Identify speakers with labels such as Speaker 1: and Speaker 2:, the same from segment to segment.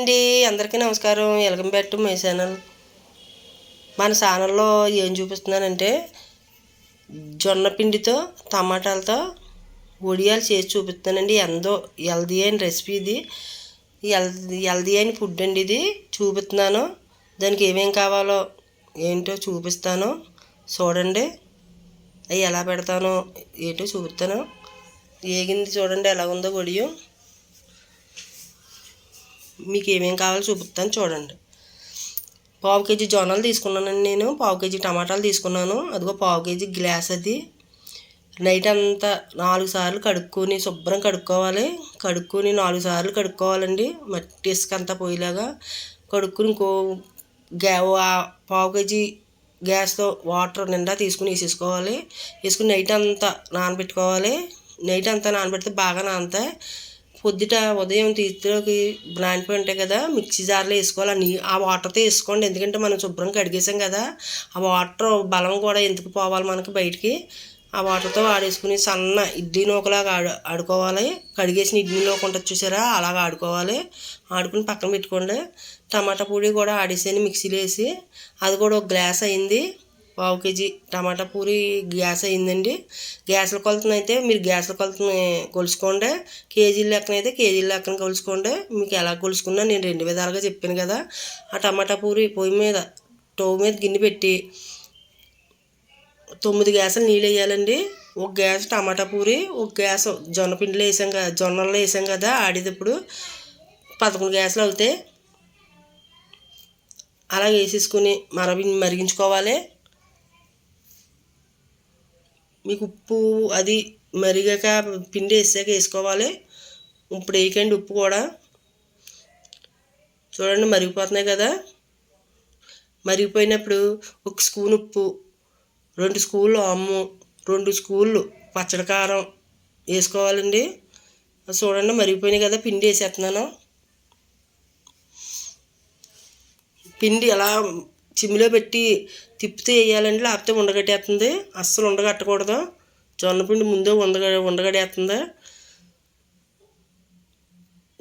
Speaker 1: అండి అందరికీ నమస్కారం. Welcome back to my channel. మన ఛానల్లో ఏం చూపిస్తున్నానంటే జొన్న పిండితో టమాటాలతో వడియాలు చేసి చూపిస్తానండి. ఎంతో హెల్దీ అయిన రెసిపీ ఇది. హెల్దీ అయిన ఫుడ్ అండి ఇది. చూపిస్తున్నాను. దానికి ఏమేం కావాలో ఏంటో చూపిస్తాను. చూడండి. అవి ఎలా పెడతానో ఏంటో చూపిస్తాను. ఏగింది చూడండి ఎలా ఉందో ఒడియం. మీకు ఏమేమి కావాలో చూపిస్తాను చూడండి. పావు కేజీ జొన్నలు తీసుకున్నానండి నేను. పావు కేజీ టమాటాలు తీసుకున్నాను. అదిగో పావు కేజీ గ్లాస్ అది. నైట్ అంతా నాలుగు సార్లు కడుక్కొని శుభ్రం కడుక్కోవాలి. కడుక్కొని నాలుగు సార్లు కడుక్కోవాలండి. మట్టి ఇసుక అంతా పోయేలాగా కడుక్కుని ఇంకో గ్యా పావు కేజీ గ్యాస్తో వాటర్ నిండా తీసుకుని వేసేసుకోవాలి. వేసుకుని నైట్ అంతా నానబెట్టుకోవాలి. నైట్ అంతా నానబెడితే బాగా నానతాయి. పొద్దుట ఉదయం తీర్థలోకి నానిపోయి ఉంటాయి కదా మిక్సీ జార్లో వేసుకోవాలి. నీ ఆ వాటర్తో వేసుకోండి. ఎందుకంటే మనం శుభ్రం కడిగేసాం కదా. ఆ వాటర్ బలం కూడా ఎందుకు పోవాలి మనకి బయటికి? ఆ వాటర్తో ఆడేసుకుని సన్న ఇడ్లీ నూకలాగా ఆడు ఆడుకోవాలి. కడిగేసిన ఇడ్లీ నూక ఉంటుంది చూసారా? అలాగా ఆడుకోవాలి. ఆడుకుని పక్కన పెట్టుకోండి. టమాటా పొడి కూడా ఆడేసాను మిక్సీలో వేసి. అది కూడా ఒక గ్లాస్ అయింది. పావు కేజీ టమాటా పూరి గ్యాస్ అయిందండి గ్యాస్ల కొలతను అయితే మీరు గ్యాసుల కొలతని కొలుసుకోండి కేజీల లెక్కన అయితే కేజీల లెక్కన కొలుసుకోండి మీకు ఎలా కొలుసుకున్నా నేను రెండు విధాలుగా చెప్పాను కదా. ఆ టమాటా పూరి పొయ్యి మీద టవ్ మీద గిన్నె పెట్టి తొమ్మిది గ్యాసులు నీళ్ళు వేయాలండి. ఒక గ్యాస్ టమాటా పూరి ఒక గ్యాస్ జొన్న పిండిలో వేసాం కదా జొన్నల్లో వేసాం కదా ఆడేటప్పుడు పదకొండు గ్యాసులు అవుతాయి. అలా వేసేసుకుని మరగి మరిగించుకోవాలి. మీకు ఉప్పు అది మరిగాక పిండి వేసాక వేసుకోవాలి. ఇప్పుడు వేయకండి ఉప్పు కూడా. చూడండి మరిగిపోతున్నాయి కదా. మరిగిపోయినప్పుడు ఒక స్పూన్ ఉప్పు రెండు స్కూళ్ళు అమ్ము రెండు స్కూళ్ళు పచ్చడి కారం వేసుకోవాలండి. చూడండి మరిగిపోయినాయి కదా పిండి వేసేస్తున్నాను. పిండి ఎలా చిమ్మిలో పెట్టి తిప్పితే వేయాలండి లేకపోతే ఉండగట్టేస్తుంది. అస్సలు ఉండగట్టకూడదు. జొన్నపిండి ముందే ఉండగ ఉండగడేస్తుంది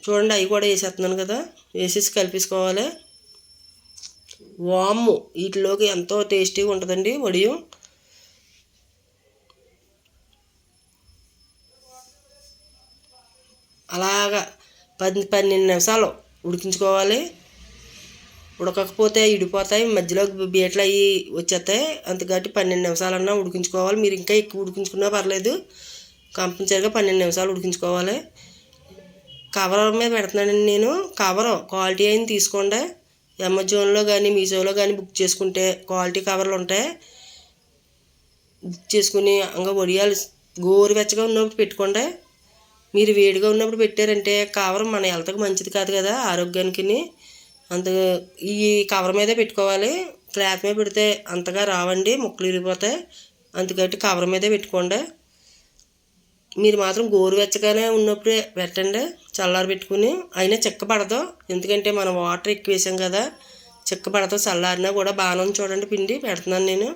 Speaker 1: చూడండి అవి కూడా వేసేస్తున్నాను కదా. వేసేసి కలిపేసుకోవాలి. వాము. వీటిలోకి ఎంతో టేస్టీగా ఉంటుందండి వడియం. అలాగా పది పన్నెండు నిమిషాలు ఉడికించుకోవాలి. ఉడకకపోతే ఇడిపోతాయి మధ్యలో బీట్లు అవి వచ్చేస్తాయి. అంతకట్టి పన్నెండు నిమిషాలన్నా ఉడికించుకోవాలి. మీరు ఇంకా ఎక్కువ ఉడికించుకున్నా పర్లేదు. కంపల్సరిగా పన్నెండు నిమిషాలు ఉడికించుకోవాలి. కవర్ మీద పెడుతున్నానండి నేను. కవర్ క్వాలిటీ అయిన తీసుకోండి. అమెజాన్లో కానీ మీషోలో కానీ బుక్ చేసుకుంటే క్వాలిటీ కవర్లు ఉంటాయి. బుక్ చేసుకుని ఇంకా వడియాలు గోరువెచ్చగా ఉన్నప్పుడు పెట్టుకోండి. మీరు వేడిగా ఉన్నప్పుడు పెట్టారంటే కవర్ మన హెల్త్కి మంచిది కాదు కదా ఆరోగ్యానికి అందు ఈ కవర్ మీదే పెట్టుకోవాలి. క్లాత్ మీద పెడితే అంతగా రావండి ముక్కలు ఇరిగిపోతాయి అందుకట్టి కవర్ మీదే పెట్టుకోండి. మీరు మాత్రం గోరువెచ్చగానే ఉన్నప్పుడే పెట్టండి చల్లారి పెట్టుకుని. అయినా చెక్క పడదు ఎందుకంటే మనం వాటర్ ఎక్కువ వేసాం కదా చెక్క పడదు. చల్లారినా కూడా బాగానే చూడండి పిండి పెడుతున్నాను నేను.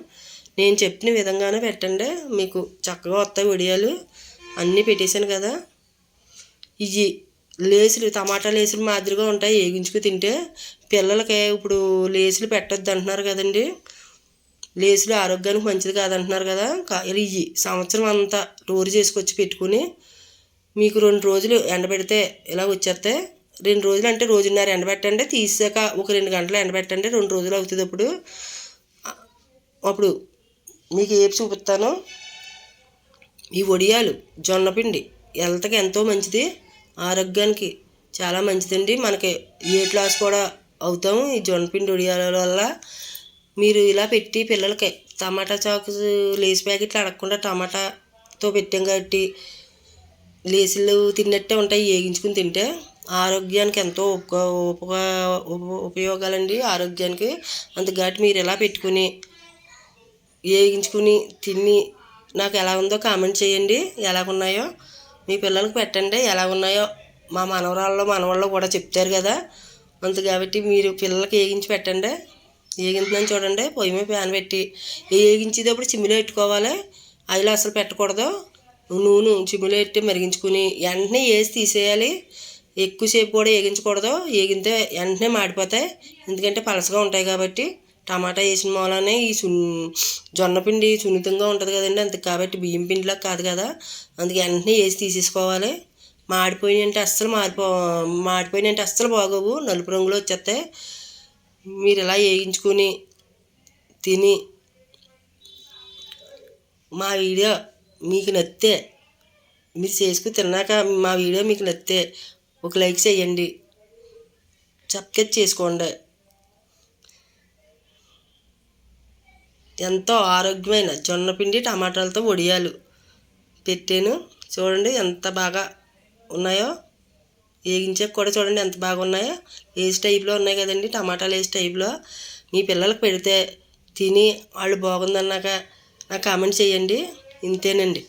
Speaker 1: నేను చెప్పిన విధంగానే పెట్టండి. మీకు చక్కగా వస్తాయి వడియాలు. అన్నీ పెట్టేశాను కదా. ఇవి లేసులు టమాటా లేసులు మాదిరిగా ఉంటాయి. వేగించుకు తింటే పిల్లలకి ఇప్పుడు లేసులు పెట్టద్దు అంటున్నారు కదండి. లేసులు ఆరోగ్యానికి మంచిది కాదంటున్నారు కదా. ఇవి సంవత్సరం అంతా రోజు చేసుకొచ్చి పెట్టుకుని మీకు రెండు రోజులు ఎండబెడితే ఇలా వచ్చేస్తే రెండు రోజులు అంటే రోజున్నర ఎండబెట్టండి తీసాక ఒక రెండు గంటలు ఎండబెట్టండి రెండు రోజులు అవుతుంది అప్పుడు. అప్పుడు మీకు ఏపి చూపిస్తాను? ఈ వడియాలు జొన్నపిండి హెల్త్కి ఎంతో మంచిది. ఆరోగ్యానికి చాలా మంచిదండి. మనకి వెయిట్ లాస్ కూడా అవుతాం ఈ జొన్నపిండి ఉడియాల వల్ల మీరు ఇలా పెట్టి పిల్లలకి టమాటా చాకు లేస్ ప్యాకెట్లు అడగకుండా టమాటాతో పెట్టాం కాబట్టి లేసులు తిన్నట్టే ఉంటాయి. వేగించుకుని తింటే ఆరోగ్యానికి ఎంతో ఉప ఉపయోగాలండి. ఆరోగ్యానికి అందుకని మీరు ఎలా పెట్టుకుని వేగించుకుని తిని నాకు ఎలా ఉందో కామెంట్ చేయండి. ఎలాగున్నాయో మీ పిల్లలకి పెట్టండి ఎలా ఉన్నాయో. మా మనవరాల్లో మనవాళ్ళు కూడా చెప్తారు కదా. అంత కాబట్టి మీరు పిల్లలకి ఏగించి పెట్టండి. వేగిందని చూడండి పొయ్యి మీద ప్యాన్ పెట్టి. ఏగించేటప్పుడు చిమ్మిలో పెట్టుకోవాలి. ఆయిల్ అసలు పెట్టకూడదు. నూనె చిమ్మిలో పెట్టి మరిగించుకుని వెంటనే వేసి తీసేయాలి. ఎక్కువసేపు కూడా ఏగించకూడదు ఏగితే వెంటనే మాడిపోతాయి. ఎందుకంటే పలసగా ఉంటాయి కాబట్టి. టమాటా వేసిన మూలనే ఈ సున్ జొన్న పిండి సున్నితంగా ఉంటుంది కదండి అంత కాబట్టి బియ్యం పిండిలా కాదు కదా. అందుకే వెంటనే వేసి తీసేసుకోవాలి. మాడిపోయినంటే అస్సలు మారిపో మాడిపోయినంటే అస్సలు బాగోవు. నలుపు రంగులో వచ్చేస్తాయి. మీరు ఇలా వేయించుకుని తిని మా వీడియో మీకు నచ్చితే మీరు చేసుకుని తిన్నాక మా వీడియో మీకు నచ్చితే ఒక లైక్ చేయండి. సబ్స్క్రైబ్ చేసుకోండి. ఎంతో ఆరోగ్యమైన జొన్న పిండి టమాటాలతో వడియాలు పెట్టాను. చూడండి ఎంత బాగా ఉన్నాయో. వేగించాక కూడా చూడండి ఎంత బాగా ఉన్నాయో. వేసి టైప్లో ఉన్నాయి కదండి టమాటాలు వేసి టైప్లో. మీ పిల్లలకు పెడితే తిని వాళ్ళు బాగుందన్నాక నాకు కామెంట్ చేయండి. ఇంతేనండి.